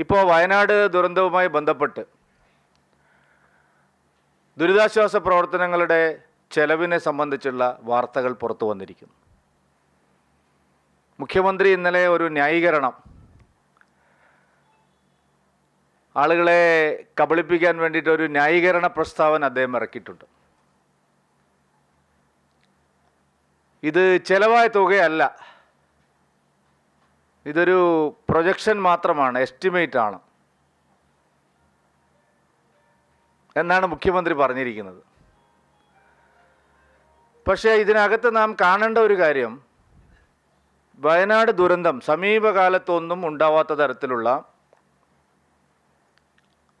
ഇപ്പോൾ വയനാട് ദുരന്തവുമായി ബന്ധപ്പെട്ട് ദുരിതാശ്വാസ പ്രവർത്തനങ്ങളുടെ ചെലവിനെ സംബന്ധിച്ചുള്ള വാർത്തകൾ പുറത്തു വന്നിരിക്കുന്നു. മുഖ്യമന്ത്രി ഇന്നലെ ഒരു ന്യായീകരണം ആളുകളെ കബളിപ്പിക്കാൻ വേണ്ടിയിട്ട് ഒരു ന്യായീകരണ പ്രസ്താവന അദ്ദേഹം ഇറക്കിയിട്ടുണ്ട്. ഇത് ചെലവായ തുകയല്ല. ഇതൊരു പ്രൊജക്ഷൻ മാത്രമാണ് എസ്റ്റിമേറ്റ് ആണ്. എന്നാണ് മുഖ്യമന്ത്രി പറഞ്ഞിരിക്കുന്നത്. പക്ഷേ ഇതിനകത്ത് നാം കാണേണ്ട ഒരു കാര്യം വയനാട് ദുരന്തം സമീപകാലത്തൊന്നും ഉണ്ടാവാത്ത തരത്തിലുള്ള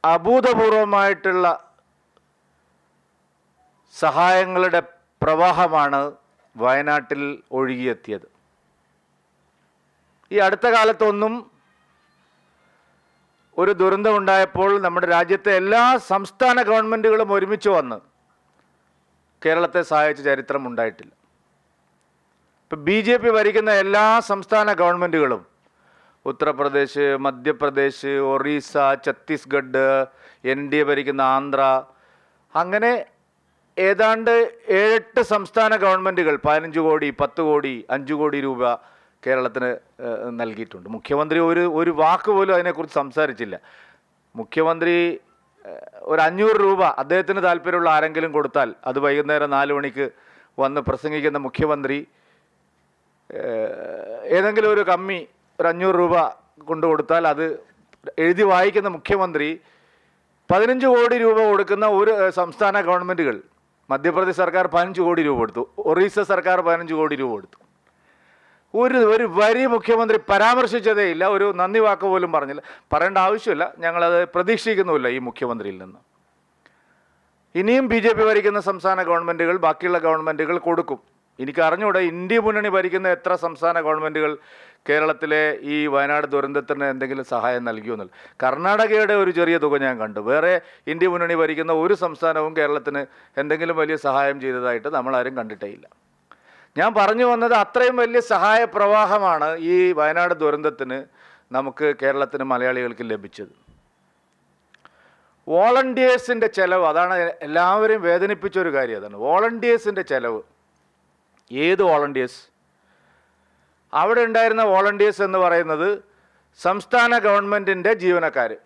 അഭൂതപൂർവമായിട്ടുള്ള സഹായങ്ങളുടെ പ്രവാഹമാണ് വയനാട്ടിൽ ഒഴുകിയെത്തിയത്. ഈ അടുത്ത കാലത്തൊന്നും ഒരു ദുരന്തം ഉണ്ടായപ്പോൾ നമ്മുടെ രാജ്യത്തെ എല്ലാ സംസ്ഥാന ഗവൺമെന്റുകളും ഒരുമിച്ച് വന്ന് കേരളത്തെ സഹായിച്ച ചരിത്രം ഉണ്ടായിട്ടില്ല. ഇപ്പം ബി ജെ പി ഭരിക്കുന്ന എല്ലാ സംസ്ഥാന ഗവൺമെന്റുകളും Uttar Pradesh Madhya Pradesh Orissa Chhattisgarh N D A ഭരിക്കുന്ന ആന്ധ്ര അങ്ങനെ ഏതാണ്ട് ഏഴെട്ട് സംസ്ഥാന ഗവൺമെന്റുകൾ പതിനഞ്ച് കോടി പത്ത് കോടി അഞ്ച് കോടി രൂപ കേരളത്തിന് നൽകിയിട്ടുണ്ട്. മുഖ്യമന്ത്രി ഒരു ഒരു വാക്ക് പോലും അതിനെക്കുറിച്ച് സംസാരിച്ചില്ല. മുഖ്യമന്ത്രി ഒരു അഞ്ഞൂറ് രൂപ അദ്ദേഹത്തിന് താല്പര്യമുള്ള ആരെങ്കിലും കൊടുത്താൽ അത് വൈകുന്നേരം നാല് മണിക്ക് വന്ന് പ്രസംഗിക്കുന്ന മുഖ്യമന്ത്രി ഏതെങ്കിലും ഒരു കമ്മി ഒരു അഞ്ഞൂറ് രൂപ കൊണ്ടു കൊടുത്താൽ അത് എഴുതി വായിക്കുന്ന മുഖ്യമന്ത്രി പതിനഞ്ച് കോടി രൂപ കൊടുക്കുന്ന ഒരു സംസ്ഥാന ഗവൺമെന്റുകൾ മധ്യപ്രദേശ് സർക്കാർ പതിനഞ്ച് കോടി രൂപ കൊടുത്തു. ഒറീസ സർക്കാർ പതിനഞ്ച് കോടി രൂപ കൊടുത്തു. ഒരു ഒരു വരി മുഖ്യമന്ത്രി പരാമർശിച്ചതേ ഇല്ല. ഒരു നന്ദി വാക്ക് പോലും പറഞ്ഞില്ല. പറയേണ്ട ആവശ്യമില്ല. ഞങ്ങളത് പ്രതീക്ഷിക്കുന്നുമില്ല ഈ മുഖ്യമന്ത്രിയിൽ നിന്ന്. ഇനിയും ബി ജെ പി ഭരിക്കുന്ന സംസ്ഥാന ഗവൺമെന്റുകൾ ബാക്കിയുള്ള ഗവൺമെന്റുകൾ കൊടുക്കും. എനിക്ക് അറിഞ്ഞൂടെ ഇന്ത്യ മുന്നണി ഭരിക്കുന്ന എത്ര സംസ്ഥാന ഗവൺമെന്റുകൾ കേരളത്തിലെ ഈ വയനാട് ദുരന്തത്തിന് എന്തെങ്കിലും സഹായം നൽകിയോന്നില്ല. കർണാടകയുടെ ഒരു ചെറിയ തുക ഞാൻ കണ്ടു. വേറെ ഇന്ത്യ മുന്നണി ഭരിക്കുന്ന ഒരു സംസ്ഥാനവും കേരളത്തിന് എന്തെങ്കിലും വലിയ സഹായം ചെയ്തതായിട്ട് നമ്മളാരും കണ്ടിട്ടേ ഇല്ല. ഞാൻ പറഞ്ഞു വന്നത് അത്രയും വലിയ സഹായ പ്രവാഹമാണ് ഈ വയനാട് ദുരന്തത്തിന് നമുക്ക് കേരളത്തിന് മലയാളികൾക്ക് ലഭിച്ചത്. വോളണ്ടിയേഴ്സിന്റെ ചിലവ് അതാണ് എല്ലാവരെയും വേദനിപ്പിച്ച ഒരു കാര്യം അതാണ്. വോളണ്ടിയേഴ്സിന്റെ ചെലവ് ഏത് വോളണ്ടിയേഴ്സ്? അവിടെ ഉണ്ടായിരുന്ന വോളണ്ടിയേഴ്സ് എന്ന് പറയുന്നത് സംസ്ഥാന ഗവൺമെന്റിന്റെ ജീവനക്കാർ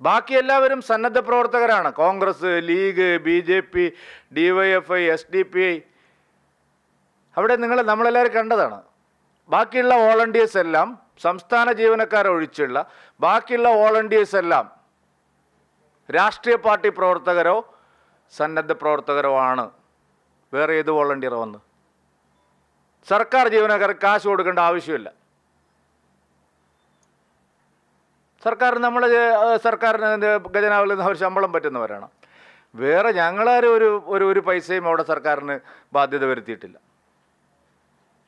ബാക്കി എല്ലാവരും സന്നദ്ധ പ്രവർത്തകരാണ്. Congress League B J P D Y F I S D P I. അവിടെ നിങ്ങൾ നമ്മളെല്ലാവരും കണ്ടതാണ്. ബാക്കിയുള്ള വോളണ്ടിയേഴ്സ് എല്ലാം സംസ്ഥാന ജീവനക്കാരെ ഒഴിച്ചുള്ള ബാക്കിയുള്ള വോളണ്ടിയേഴ്സ് എല്ലാം രാഷ്ട്രീയ പാർട്ടി പ്രവർത്തകരോ സന്നദ്ധ പ്രവർത്തകരോ ആണ്. വേറെ ഏത് വോളണ്ടിയറോ വന്ന്? സർക്കാർ ജീവനക്കാർ കാശ് കൊടുക്കേണ്ട ആവശ്യമില്ല. സർക്കാർ നമ്മൾ സർക്കാരിന് ഖജനാവിൽ നിന്ന് അവർ ശമ്പളം പറ്റുന്നവരാണ്. വേറെ ഞങ്ങളാരും ഒരു ഒരു ഒരു പൈസയും അവിടെ സർക്കാരിന് ബാധ്യത വരുത്തിയിട്ടില്ല.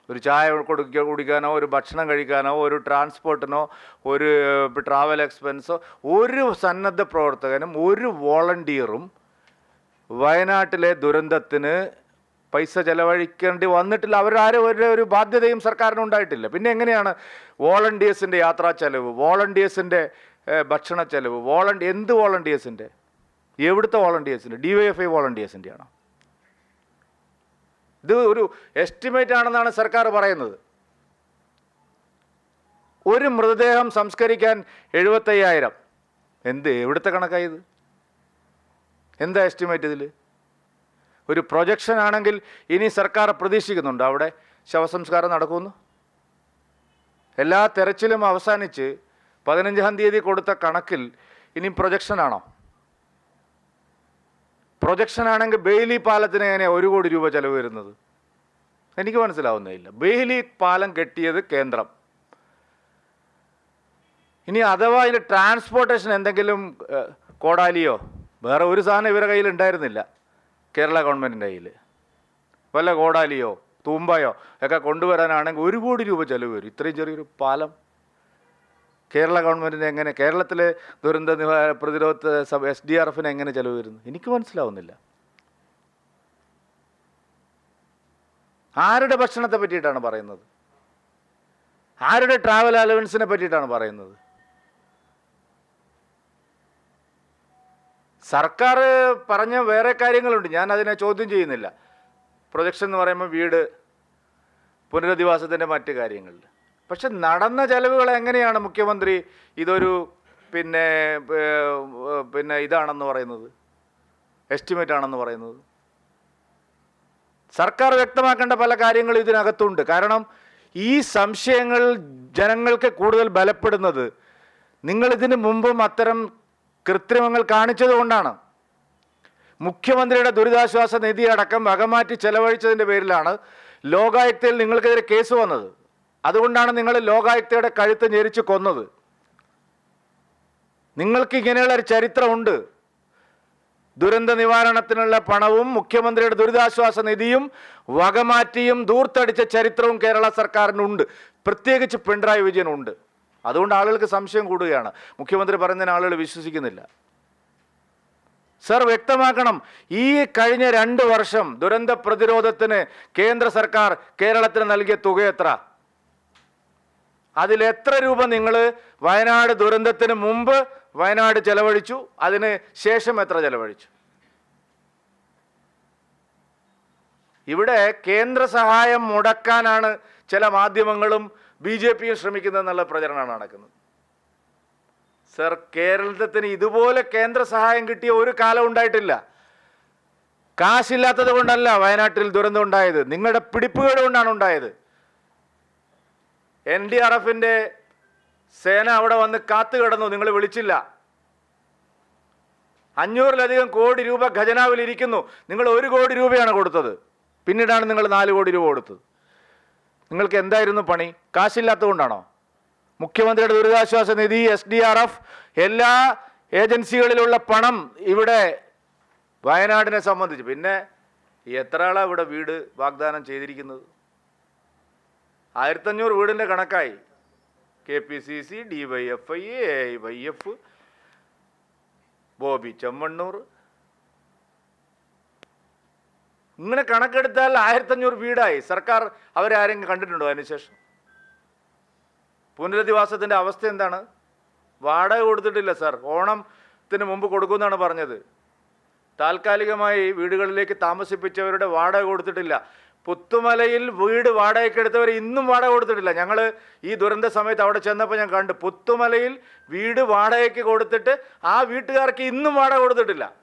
ഒരു ചായ കൊടുക്ക കുടിക്കാനോ ഒരു ഭക്ഷണം കഴിക്കാനോ ഒരു ട്രാൻസ്പോർട്ടിനോ ഒരു ട്രാവൽ എക്സ്പെൻസോ ഒരു സന്നദ്ധ പ്രവർത്തകനും ഒരു വോളണ്ടിയറും വയനാട്ടിലെ ദുരന്തത്തിന് പൈസ ചെലവഴിക്കേണ്ടി വന്നിട്ടില്ല. അവരാരും ഒരു ഒരു ബാധ്യതയും സർക്കാരിന് ഉണ്ടായിട്ടില്ല. പിന്നെ എങ്ങനെയാണ് വോളണ്ടിയേഴ്സിന്റെ യാത്രാ ചെലവ് വോളണ്ടിയേഴ്സിന്റെ ഭക്ഷണ ചെലവ് വോളണ്ടി എന്ത് വോളണ്ടിയേഴ്സിന്റെ എവിടുത്തെ വോളണ്ടിയേഴ്സിന്റെ ഡി വൈ എഫ് ഐ വോളണ്ടിയേഴ്സിന്റെ ആണോ ഇത് ഒരു എസ്റ്റിമേറ്റ് ആണെന്നാണ് സർക്കാർ പറയുന്നത്. ഒരു മൃതദേഹം സംസ്കരിക്കാൻ എഴുപത്തയ്യായിരം. എന്ത് എവിടുത്തെ കണക്കായത് എന്താ എസ്റ്റിമേറ്റ് ഇതിൽ ഒരു പ്രൊജക്ഷൻ ആണെങ്കിൽ ഇനി സർക്കാർ പ്രതീക്ഷിക്കുന്നുണ്ട്. അവിടെ ശവസംസ്കാരം നടക്കുമെന്ന് എല്ലാ തെരച്ചിലും അവസാനിച്ച് പതിനഞ്ചാം തീയതി കൊടുത്ത കണക്കിൽ ഇനി പ്രൊജക്ഷൻ ആണോ? പ്രൊജക്ഷൻ ആണെങ്കിൽ ബെയിലി പാലത്തിന് എങ്ങനെ ഒരു കോടി രൂപ ചെലവ് വരുന്നത്? എനിക്ക് മനസ്സിലാവുന്നേയില്ല. ബെയിലി പാലം കെട്ടിയത് കേന്ദ്രം. ഇനി അഥവാ ഇതിന്റെ ട്രാൻസ്പോർട്ടേഷൻ എന്തെങ്കിലും കോടാലിയോ വേറെ ഒരു സാധനം ഇവരുടെ കയ്യിൽ ഉണ്ടായിരുന്നില്ല. കേരള ഗവൺമെന്റിന്റെ കയ്യിൽ. വല്ല കോടാലിയോ തൂമ്പയോ ഒക്കെ കൊണ്ടുവരാനാണെങ്കിൽ ഒരു കോടി രൂപ ചിലവ് വരും. ഇത്രയും ചെറിയൊരു പാലം. കേരള ഗവൺമെന്റിന് എങ്ങനെ കേരളത്തിലെ ദുരന്ത പ്രതിരോധ സഭ എസ് ഡി ആർ എഫിന് എങ്ങനെ ചിലവ് വരുന്നു? എനിക്ക് മനസ്സിലാവുന്നില്ല. ആരുടെ ഭക്ഷണത്തെ പറ്റിയിട്ടാണ് പറയുന്നത്? ആരുടെ ട്രാവൽ അലവൻസിനെ പറ്റിയിട്ടാണ് പറയുന്നത്? സർക്കാർ പറഞ്ഞ വേറെ കാര്യങ്ങളുണ്ട്. ഞാൻ അതിനെ ചോദ്യം ചെയ്യുന്നില്ല. പ്രൊജക്ഷൻ എന്ന് പറയുമ്പോൾ വീട് പുനരധിവാസത്തിന്റെ മറ്റ് കാര്യങ്ങളിൽ പക്ഷെ നടന്ന ചെലവുകൾ എങ്ങനെയാണ് മുഖ്യമന്ത്രി ഇതൊരു പിന്നെ പിന്നെ ഇതാണെന്ന് പറയുന്നത്? എസ്റ്റിമേറ്റ് ആണെന്ന് പറയുന്നത്? സർക്കാർ വ്യക്തമാക്കേണ്ട പല കാര്യങ്ങളും ഇതിനകത്തുണ്ട്. കാരണം ഈ സംശയങ്ങൾ ജനങ്ങൾക്ക് കൂടുതൽ ബലപ്പെടുന്നത് നിങ്ങൾ ഇതിനു മുമ്പും അത്തരം കൃത്രിമങ്ങൾ കാണിച്ചതുകൊണ്ടാണ് മുഖ്യമന്ത്രിയുടെ ദുരിതാശ്വാസ നിധി അടക്കം വകമാറ്റി ചെലവഴിച്ചതിന്റെ പേരിലാണ് ലോകായുക്തയിൽ നിങ്ങൾക്കെതിരെ കേസ് വന്നത്. അതുകൊണ്ടാണ് നിങ്ങൾ ലോകായുക്തയുടെ കഴുത്ത് ഞെരിച്ച് കൊന്നത്. നിങ്ങൾക്ക് ഇങ്ങനെയുള്ള ഒരു ചരിത്രമുണ്ട്. ദുരന്ത നിവാരണത്തിനുള്ള പണവും മുഖ്യമന്ത്രിയുടെ ദുരിതാശ്വാസ നിധിയും വകമാറ്റിയും ദൂർത്തടിച്ച ചരിത്രവും കേരള സർക്കാരിനുണ്ട്. പ്രത്യേകിച്ച് പിണറായി വിജയനുണ്ട്. അതുകൊണ്ട് ആളുകൾക്ക് സംശയം കൂടുകയാണ്. മുഖ്യമന്ത്രി പറഞ്ഞതിന് ആളുകൾ വിശ്വസിക്കുന്നില്ല. സർ വ്യക്തമാക്കണം ഈ കഴിഞ്ഞ രണ്ട് വർഷം ദുരന്ത പ്രതിരോധത്തിന് കേന്ദ്ര സർക്കാർ കേരളത്തിന് നൽകിയ തുക എത്ര? അതിൽ എത്ര രൂപ നിങ്ങൾ വയനാട് ദുരന്തത്തിന് മുമ്പ് വയനാട് ചെലവഴിച്ചു? അതിന് ശേഷം എത്ര ചെലവഴിച്ചു? ഇവിടെ കേന്ദ്ര സഹായം മുടക്കാനാണ് ചില മാധ്യമങ്ങളും ബി ജെ പിയും ശ്രമിക്കുന്നതെന്നുള്ള പ്രചരണമാണ് നടക്കുന്നത്. സർ കേരളത്തിന് ഇതുപോലെ കേന്ദ്ര സഹായം കിട്ടിയ ഒരു കാലം ഉണ്ടായിട്ടില്ല. കാശില്ലാത്തത് കൊണ്ടല്ല വയനാട്ടിൽ ദുരന്തം ഉണ്ടായത്. നിങ്ങളുടെ പിടിപ്പുകേട് കൊണ്ടാണ് ഉണ്ടായത്. എൻ ഡി ആർ എഫിന്റെ സേന അവിടെ വന്ന് കാത്തു കിടന്നു. നിങ്ങൾ വിളിച്ചില്ല. അഞ്ഞൂറിലധികം കോടി രൂപ ഖജനാവിൽ ഇരിക്കുന്നു. നിങ്ങൾ ഒരു കോടി രൂപയാണ് കൊടുത്തത്. പിന്നീടാണ് നിങ്ങൾ നാല് കോടി രൂപ കൊടുത്തത്. നിങ്ങൾക്ക് എന്തായിരുന്നു പണി? കാശില്ലാത്തതുകൊണ്ടാണോ? മുഖ്യമന്ത്രിയുടെ ദുരിതാശ്വാസ നിധി എസ് ഡി ആർ എഫ് എല്ലാ ഏജൻസികളിലുള്ള പണം ഇവിടെ വയനാടിനെ സംബന്ധിച്ച്. പിന്നെ എത്ര ആളാണ് ഇവിടെ വീട് വാഗ്ദാനം ചെയ്തിരിക്കുന്നത്? ആയിരത്തഞ്ഞൂറ് വീടിന്റെ കണക്കായി. K P C C D Y F I A Y F Bobby Chemmanur ഇങ്ങനെ കണക്കെടുത്താൽ ആയിരത്തഞ്ഞൂറ് വീടായി. സർക്കാർ അവരെ ആരെങ്കിലും കണ്ടിട്ടുണ്ടോ അതിനുശേഷം? പുനരധിവാസത്തിന്റെ അവസ്ഥ എന്താണ്? വാടക കൊടുത്തിട്ടില്ല സാർ. ഓണത്തിന് മുമ്പ് കൊടുക്കുമെന്നാണ് പറഞ്ഞത്. താൽക്കാലികമായി വീടുകളിലേക്ക് താമസിപ്പിച്ചവരുടെ വാടക കൊടുത്തിട്ടില്ല. പുത്തുമലയിൽ വീട് വാടകയ്ക്ക് എടുത്തവർ ഇന്നും വാടക കൊടുത്തിട്ടില്ല. ഞങ്ങൾ ഈ ദുരന്ത സമയത്ത് അവിടെ ചെന്നപ്പോൾ ഞാൻ കണ്ടു. പുത്തുമലയിൽ വീട് വാടകയ്ക്ക് കൊടുത്തിട്ട് ആ വീട്ടുകാർക്ക് ഇന്നും വാടക കൊടുത്തിട്ടില്ല.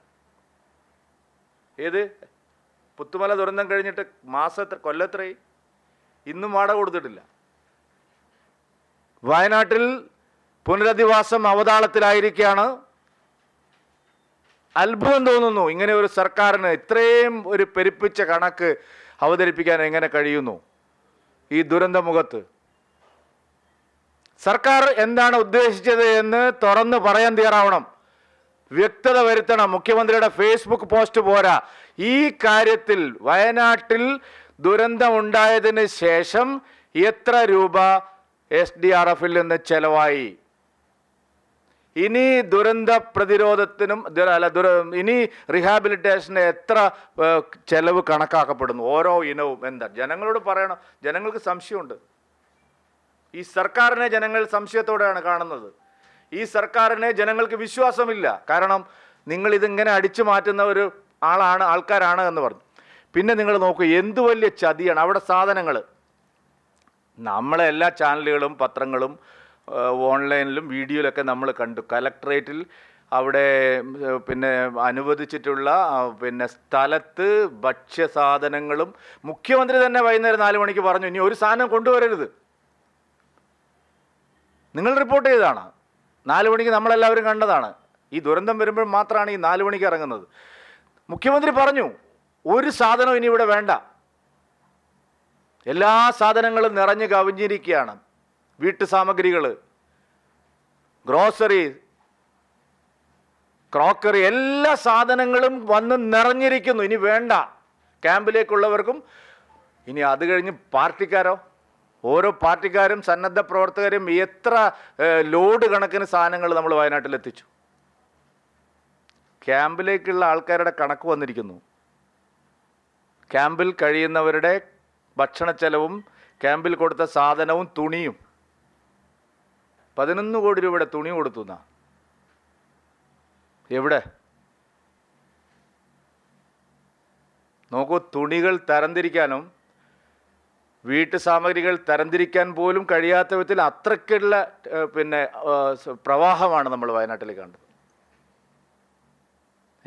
ഏത്? പുത്തുമല ദുരന്തം കഴിഞ്ഞിട്ട് മാസത്തെ കൊല്ലത്രയായി ഇന്നും വാടക കൊടുത്തിട്ടില്ല. വയനാട്ടിൽ പുനരധിവാസം അവതാളത്തിലായിരിക്കുകയാണ്. അത്ഭുതം തോന്നുന്നു ഇങ്ങനെ ഒരു സർക്കാരിന് ഇത്രയും ഒരു പെരുപ്പിച്ച കണക്ക് അവതരിപ്പിക്കാൻ എങ്ങനെ കഴിയുന്നു? ഈ ദുരന്തമുഖത്ത് സർക്കാർ എന്താണ് ഉദ്ദേശിച്ചത് എന്ന് തുറന്ന് പറയാൻ തയ്യാറാവണം. വ്യക്തത വരുത്തണം. മുഖ്യമന്ത്രിയുടെ ഫേസ്ബുക്ക് പോസ്റ്റ് പോരാ. ഈ കാര്യത്തിൽ വയനാട്ടിൽ ദുരന്തമുണ്ടായതിന് ശേഷം എത്ര രൂപ എസ് ഡി ആർ എഫിൽ നിന്ന് ചെലവായി? ഇനി ദുരന്ത പ്രതിരോധത്തിനും അല്ല ദുര ഇനി റീഹാബിലിറ്റേഷന് എത്ര ചെലവ് കണക്കാക്കപ്പെടുന്നു? ഓരോ ഇനവും. എന്താ? ജനങ്ങളോട് പറയണം. ജനങ്ങൾക്ക് സംശയമുണ്ട്. ഈ സർക്കാരിനെ ജനങ്ങൾ സംശയത്തോടെയാണ് കാണുന്നത്. ഈ സർക്കാരിനെ ജനങ്ങൾക്ക് വിശ്വാസമില്ല. കാരണം നിങ്ങൾ ഇതിങ്ങനെ അടിച്ചു മാറ്റുന്ന ഒരു ആളാണ് ആൾക്കാരാണ് എന്ന് പറഞ്ഞു. പിന്നെ നിങ്ങൾ നോക്കൂ എന്ത് വലിയ ചതിയാണ് അവിടെ സാധനങ്ങൾ. നമ്മളെ എല്ലാ ചാനലുകളും പത്രങ്ങളും ഓൺലൈനിലും വീഡിയോയിലൊക്കെ നമ്മൾ കണ്ടു. കലക്ട്രേറ്റിൽ അവിടെ പിന്നെ അനുവദിച്ചിട്ടുള്ള പിന്നെ സ്ഥലത്ത് ഭക്ഷ്യസാധനങ്ങളും മുഖ്യമന്ത്രി തന്നെ വൈകുന്നേരം നാല് മണിക്ക് പറഞ്ഞു ഇനി ഒരു സാധനം കൊണ്ടുവരരുത്. നിങ്ങൾ റിപ്പോർട്ട് ചെയ്തതാണ്? നാല് മണിക്ക് നമ്മളെല്ലാവരും കണ്ടതാണ്. ഈ ദുരന്തം വരുമ്പോൾ മാത്രമാണ് ഈ നാല് മണിക്ക് ഇറങ്ങുന്നത്. മുഖ്യമന്ത്രി പറഞ്ഞു ഒരു സാധനം ഇനി ഇവിടെ വേണ്ട. എല്ലാ സാധനങ്ങളും നിറഞ്ഞു കവിഞ്ഞിരിക്കുകയാണ്. വീട്ടു സാമഗ്രികൾ ഗ്രോസറി ക്രോക്കറി എല്ലാ സാധനങ്ങളും വന്ന് നിറഞ്ഞിരിക്കുന്നു. ഇനി വേണ്ട. ക്യാമ്പിലേക്കുള്ളവർക്കും ഇനി അത് കഴിഞ്ഞ് പാർട്ടിക്കാരോ ഓരോ പാർട്ടിക്കാരും സന്നദ്ധ പ്രവർത്തകരും എത്ര ലോഡ് കണക്കിന് സാധനങ്ങൾ നമ്മൾ വയനാട്ടിൽ എത്തിച്ചു ക്യാമ്പിലേക്കുള്ള ആൾക്കാരുടെ കണക്ക് വന്നിരിക്കുന്നു. ക്യാമ്പിൽ കഴിയുന്നവരുടെ ഭക്ഷണ ചെലവും ക്യാമ്പിൽ കൊടുത്ത സാധനവും തുണിയും. പതിനൊന്ന് കോടി രൂപയുടെ തുണി കൊടുത്തു എന്നാ. എവിടെ? നോക്കൂ തുണികൾ തരംതിരിക്കാനും വീട്ടു സാമഗ്രികൾ തരംതിരിക്കാൻ പോലും കഴിയാത്ത വിധത്തിൽ അത്രയ്ക്കുള്ള പിന്നെ പ്രവാഹമാണ് നമ്മൾ വയനാട്ടിൽ കണ്ടത്.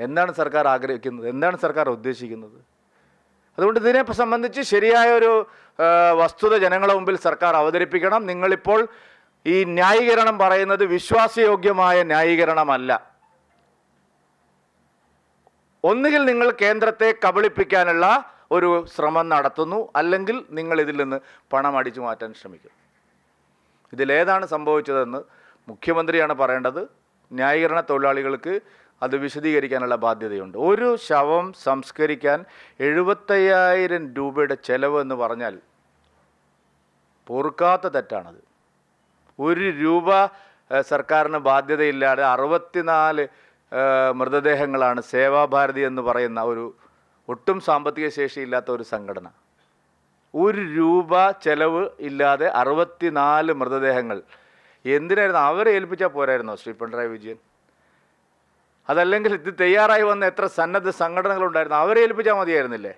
എന്താണ് സർക്കാർ ആഗ്രഹിക്കുന്നത്? എന്താണ് സർക്കാർ ഉദ്ദേശിക്കുന്നത്? അതുകൊണ്ട് ഇതിനെ സംബന്ധിച്ച് ശരിയായ ഒരു വസ്തുത ജനങ്ങളുടെ മുമ്പിൽ സർക്കാർ അവതരിപ്പിക്കണം. നിങ്ങളിപ്പോൾ ഈ ന്യായീകരണം പറയുന്നത് വിശ്വാസയോഗ്യമായ ന്യായീകരണമല്ല. ഒന്നുകിൽ നിങ്ങൾ കേന്ദ്രത്തെ കബളിപ്പിക്കാനുള്ള ഒരു ശ്രമം നടത്തുന്നു അല്ലെങ്കിൽ നിങ്ങൾ ഇതിൽ നിന്ന് പണം അടിച്ചു മാറ്റാൻ ശ്രമിക്കും. ഇതിലേതാണ് സംഭവിച്ചതെന്ന് മുഖ്യമന്ത്രിയാണ് പറയേണ്ടത്. ന്യായീകരണ തൊഴിലാളികൾക്ക് അത് വിശദീകരിക്കാനുള്ള ബാധ്യതയുണ്ട്. ഒരു ശവം സംസ്കരിക്കാൻ എഴുപത്തയ്യായിരം രൂപയുടെ ചെലവ് എന്ന് പറഞ്ഞാൽ പൊറുക്കാത്ത തെറ്റാണത്. ഒരു രൂപ സർക്കാരിന് ബാധ്യതയില്ലാതെ അറുപത്തിനാല് മൃതദേഹങ്ങളാണ് സേവാഭാരതി എന്ന് പറയുന്ന ഒരു ഒട്ടും സാമ്പത്തിക ശേഷിയില്ലാത്ത ഒരു സംഘടന. ഒരു രൂപ ചെലവ് ഇല്ലാതെ അറുപത്തിനാല് മൃതദേഹങ്ങൾ. എന്തിനായിരുന്നു? അവരെ ഏൽപ്പിച്ചാൽ പോരായിരുന്നോ ശ്രീ പിണറായി വിജയൻ? അതല്ലെങ്കിൽ ഇത് തയ്യാറായി വന്ന എത്ര സന്നദ്ധ സംഘടനകളുണ്ടായിരുന്നു? അവരെ ഏൽപ്പിച്ചാൽ മതിയായിരുന്നില്ലേ?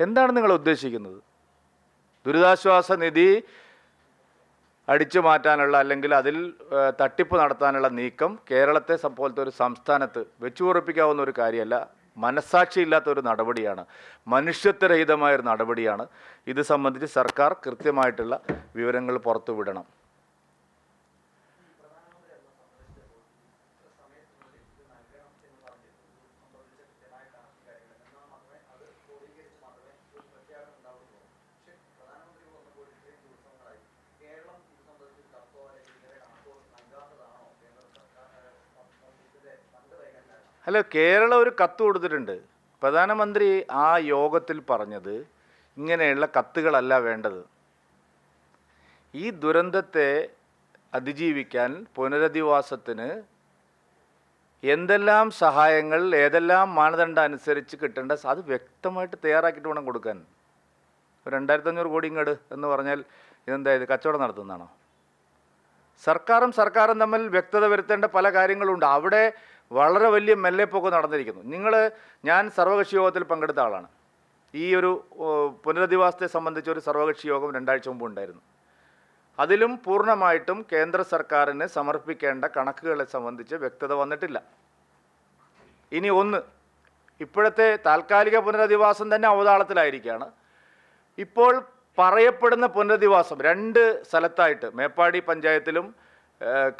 എന്താണ് നിങ്ങൾ ഉദ്ദേശിക്കുന്നത്? ദുരിതാശ്വാസ നിധി അടിച്ചു മാറ്റാനുള്ള അല്ലെങ്കിൽ അതിൽ തട്ടിപ്പ് നടത്താനുള്ള നീക്കം കേരളത്തെ പോലത്തെ ഒരു സംസ്ഥാനത്ത് വെച്ചുറപ്പിക്കാവുന്ന ഒരു കാര്യമല്ല. മനസ്സാക്ഷിയില്ലാത്ത ഒരു നടപടിയാണ്. മനുഷ്യത്വരഹിതമായ ഒരു നടപടിയാണ്. ഇത് സംബന്ധിച്ച് സർക്കാർ കൃത്യമായിട്ടുള്ള വിവരങ്ങൾ പുറത്തുവിടണം. അല്ല കേരളം ഒരു കത്ത് കൊടുത്തിട്ടുണ്ട്. പ്രധാനമന്ത്രി ആ യോഗത്തിൽ പറഞ്ഞത് ഇങ്ങനെയുള്ള കത്തുകളല്ല വേണ്ടത്. ഈ ദുരന്തത്തെ അതിജീവിക്കാൻ പുനരധിവാസത്തിന് എന്തെല്ലാം സഹായങ്ങൾ ഏതെല്ലാം മാനദണ്ഡം അനുസരിച്ച് കിട്ടേണ്ട അത് വ്യക്തമായിട്ട് തയ്യാറാക്കിയിട്ട് വേണം കൊടുക്കാൻ. രണ്ടായിരത്തി അഞ്ഞൂറ് കോടി ഇങ്ങട് എന്ന് പറഞ്ഞാൽ ഇതെന്താ ഇത് കച്ചവടം നടത്തുന്നതാണോ? സർക്കാരും സർക്കാരും തമ്മിൽ വ്യക്തത വരുത്തേണ്ട പല കാര്യങ്ങളുണ്ട്. അവിടെ വളരെ വലിയ മെല്ലെപ്പൊക്കെ നടന്നിരിക്കുന്നു. നിങ്ങൾ ഞാൻ സർവകക്ഷി യോഗത്തിൽ പങ്കെടുത്ത ആളാണ്. ഈ ഒരു പുനരധിവാസത്തെ സംബന്ധിച്ച ഒരു സർവകക്ഷി യോഗം രണ്ടാഴ്ച മുമ്പ് ഉണ്ടായിരുന്നു. അതിലും പൂർണമായിട്ടും കേന്ദ്ര സർക്കാരിന് സമർപ്പിക്കേണ്ട കണക്കുകളെ സംബന്ധിച്ച് വ്യക്തത വന്നിട്ടില്ല. ഇനി ഒന്ന് ഇപ്പോഴത്തെ താൽക്കാലിക പുനരധിവാസം തന്നെ അവതാളത്തിലായിരിക്കുകയാണ്. ഇപ്പോൾ പറയപ്പെടുന്ന പുനരധിവാസം രണ്ട് സ്ഥലത്തായിട്ട് മേപ്പാടി പഞ്ചായത്തിലും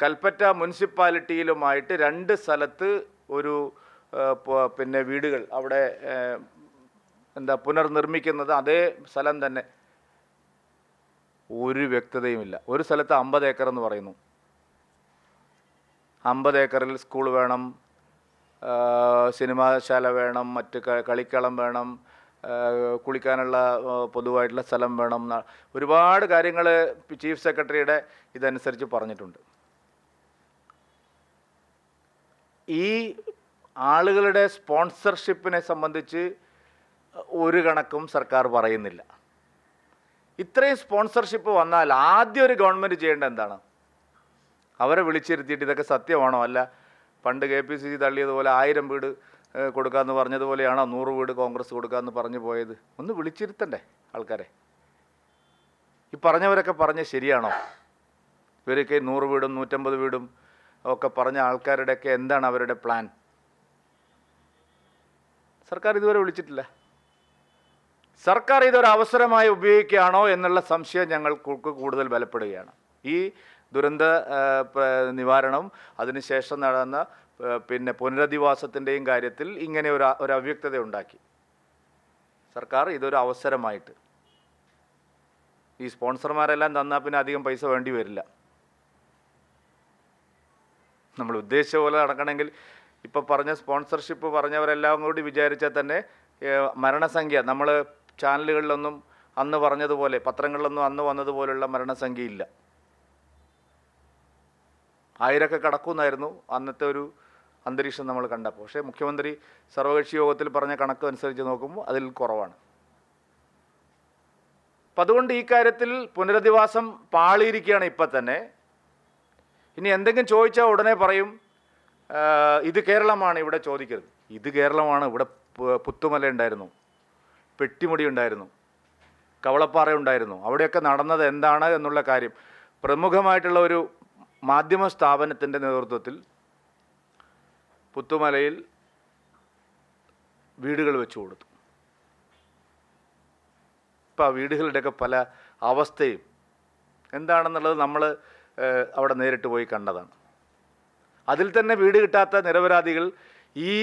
കൽപ്പറ്റ മുനിസിപ്പാലിറ്റിയിലുമായിട്ട് രണ്ട് സ്ഥലത്ത് ഒരു പിന്നെ വീടുകൾ അവിടെ എന്താ പുനർനിർമ്മിക്കുന്നത് അതേ സ്ഥലം തന്നെ. ഒരു വ്യക്തതയുമില്ല. ഒരു സ്ഥലത്ത് അമ്പത് ഏക്കർ എന്ന് പറയുന്നു. അമ്പത് ഏക്കറിൽ സ്കൂൾ വേണം സിനിമാശാല വേണം മറ്റ് കളിക്കളം വേണം കുളിക്കാനുള്ള പൊതുവായിട്ടുള്ള സ്ഥലം വേണം ഒരുപാട് കാര്യങ്ങൾ ചീഫ് സെക്രട്ടറിയുടെ ഇതനുസരിച്ച് പറഞ്ഞിട്ടുണ്ട്. ഈ ആളുകളുടെ സ്പോൺസർഷിപ്പിനെ സംബന്ധിച്ച് ഒരു കണക്കും സർക്കാർ പറയുന്നില്ല. ഇത്രയും സ്പോൺസർഷിപ്പ് വന്നാൽ ആദ്യം ഒരു ഗവൺമെന്റ് ചെയ്യേണ്ട എന്താണ്? അവരെ വിളിച്ചിരുത്തിയിട്ട് ഇതൊക്കെ സത്യമാണോ? അല്ല പണ്ട് കെ പി സി സി തള്ളിയതുപോലെ ആയിരം വീട് കൊടുക്കാമെന്ന് പറഞ്ഞതുപോലെയാണോ നൂറ് വീട് കോൺഗ്രസ് കൊടുക്കാമെന്ന് പറഞ്ഞു പോയത്? ഒന്ന് വിളിച്ചിരുത്തണ്ടേ ആൾക്കാരെ. ഈ പറഞ്ഞവരൊക്കെ പറഞ്ഞ് ശരിയാണോ? ഇവരൊക്കെ നൂറ് വീടും നൂറ്റമ്പത് വീടും ഒക്കെ പറഞ്ഞ ആൾക്കാരുടെയൊക്കെ എന്താണ് അവരുടെ പ്ലാൻ സർക്കാർ ഇതുവരെ വിളിച്ചിട്ടില്ല. സർക്കാർ ഇതൊരു അവസരമായി ഉപയോഗിക്കുകയാണോ എന്നുള്ള സംശയം ഞങ്ങൾക്ക് കൂടുതൽ ബലപ്പെടുകയാണ്. ഈ ദുരന്ത നിവാരണവും നിവാരണം അതിനുശേഷം നടന്ന പിന്നെ പുനരധിവാസത്തിന്റെയും കാര്യത്തിൽ ഇങ്ങനെ ഒരു ഒരു അവ്യക്തത ഉണ്ടാക്കി. സർക്കാർ ഇതൊരു അവസരമായിട്ട്. ഈ സ്പോൺസർമാരെല്ലാം തന്നാൽ പിന്നെ അധികം പൈസ വേണ്ടി വരില്ല. നമ്മൾ ഉദ്ദേശിച്ച പോലെ നടക്കണമെങ്കിൽ ഇപ്പോൾ പറഞ്ഞ സ്പോൺസർഷിപ്പ് പറഞ്ഞവരെല്ലാം കൂടി വിചാരിച്ചാൽ തന്നെ മരണസംഖ്യ നമ്മൾ ചാനലുകളിലൊന്നും അന്ന് പറഞ്ഞതുപോലെ പത്രങ്ങളിലൊന്നും അന്ന് വന്നതുപോലുള്ള മരണസംഖ്യ ഇല്ല ആയിരൊക്കെ കടക്കുമെന്നായിരുന്നു അന്നത്തെ ഒരു അന്തരീക്ഷം നമ്മൾ കണ്ടപ്പോൾ. പക്ഷേ മുഖ്യമന്ത്രി സർവകക്ഷി യോഗത്തിൽ പറഞ്ഞ കണക്ക് അനുസരിച്ച് നോക്കുമ്പോൾ അതിൽ കുറവാണ്. അപ്പം അതുകൊണ്ട് ഈ കാര്യത്തിൽ പുനരധിവാസം പാളിയിരിക്കുകയാണ് ഇപ്പം തന്നെ ഇനി എന്തെങ്കിലും ചോദിച്ചാൽ ഉടനെ പറയും. ഇത് കേരളമാണ് ഇവിടെ ചോദിക്കരുത്. ഇത് കേരളമാണ് ഇവിടെ പുത്തുമല ഉണ്ടായിരുന്നു. പെട്ടിമുടി ഉണ്ടായിരുന്നു. കവളപ്പാറ ഉണ്ടായിരുന്നു. അവിടെയൊക്കെ നടന്നത് എന്താണ് എന്നുള്ള കാര്യം പ്രമുഖമായിട്ടുള്ള ഒരു മാധ്യമ സ്ഥാപനത്തിന്റെ നേതൃത്വത്തിൽ പുത്തുമലയിൽ വീടുകൾ വെച്ചു കൊടുത്തു. ഇപ്പം ആ വീടുകളുടെയൊക്കെ പല അവസ്ഥയും എന്താണെന്നുള്ളത് നമ്മൾ അവിടെ നേരിട്ട് പോയി കണ്ടതാണ്. അതിൽ തന്നെ വീട് കിട്ടാത്ത നിരപരാധികൾ ഈ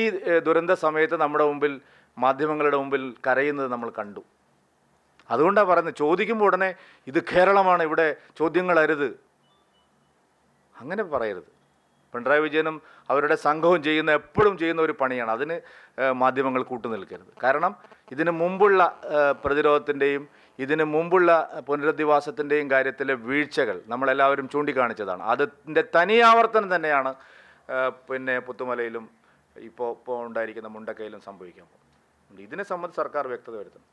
ദുരന്ത സമയത്ത് നമ്മുടെ മുമ്പിൽ മാധ്യമങ്ങളുടെ മുമ്പിൽ കരയുന്നത് നമ്മൾ കണ്ടു. അതുകൊണ്ടാണ് പറയുന്നത് ചോദിക്കുമ്പോൾ ഉടനെ ഇത് കേരളമാണ് ഇവിടെ ചോദ്യങ്ങൾ അരുത്. അങ്ങനെ പറയരുത്. പിണറായി വിജയനും അവരുടെ സംഘവും ചെയ്യുന്ന എപ്പോഴും ചെയ്യുന്ന ഒരു പണിയാണ്. അതിന് മാധ്യമങ്ങൾ കൂട്ടുനിൽക്കരുത് കാരണം ഇതിന് മുമ്പുള്ള പ്രതിരോധത്തിന്റെയും ഇതിന് മുമ്പുള്ള പുനരധിവാസത്തിന്റെയും കാര്യത്തിലെ വീഴ്ചകൾ നമ്മളെല്ലാവരും ചൂണ്ടിക്കാണിച്ചതാണ്. അതിന്റെ തനിയാവർത്തനം തന്നെയാണ് പിന്നെ പുത്തുമലയിലും ഇപ്പോൾ ഇപ്പോൾ ഉണ്ടായിരിക്കുന്ന മുണ്ടക്കയിലും സംഭവിക്കാൻ പോകുന്നത്. ഇതിനെ സംബന്ധിച്ച് സർക്കാർ വ്യക്തത വരുത്തണം.